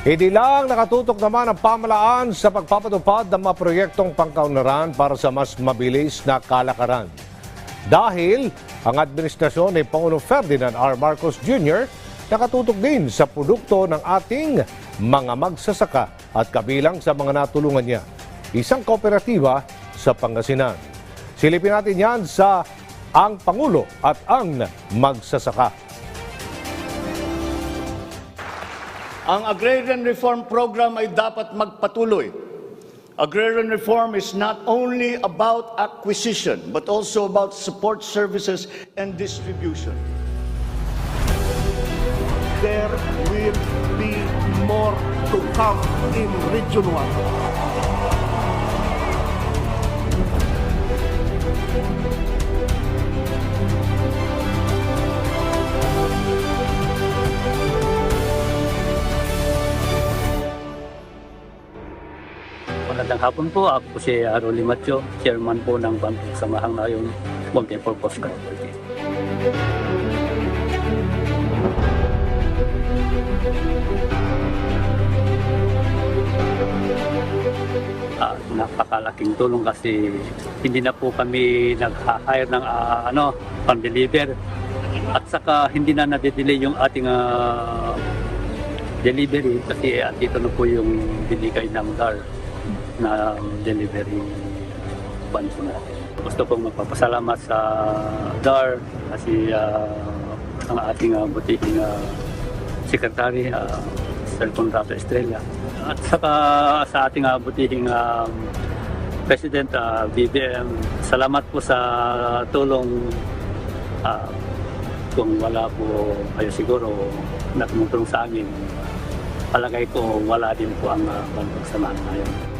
Hindi lang nakatutok naman ang pamalaan sa pagpapatupad ng mga proyektong pangkaunlaran para sa mas mabilis na kalakaran. Dahil ang administrasyon ni Pangulong Ferdinand R. Marcos Jr. nakatutok din sa produkto ng ating mga magsasaka at kabilang sa mga natulungan niya, isang kooperatiba sa Pangasinan. Silipin natin yan sa Ang Pangulo at Ang Magsasaka. Ang agrarian reform program ay dapat magpatuloy. Agrarian reform is not only about acquisition, but also about support services and distribution. there will be more to come in Region 1. Magandang hapon po. Ako po si Aroli Macho, chairman po ng Bangkok Samahang Nayon Multipurpose Cooperative. Ah, napakalaking tulong kasi hindi na po kami nag-hire ng ah, ano, pang-deliver at saka hindi na nade-delay yung ating ah, delivery kasi ah, dito na po yung binigay ng DAR na delivery van po natin. Gusto kong magpapasalamat sa DAR kasi ah, ang ating uh, butihing uh, sekretary, uh, Sir Conrado Estrella. At saka sa ating uh, butihing um, President uh, BBM, salamat po sa tulong ah, kung wala po kayo siguro na tumutulong sa amin, palagay ko wala din po ang uh, bantog samahan ngayon.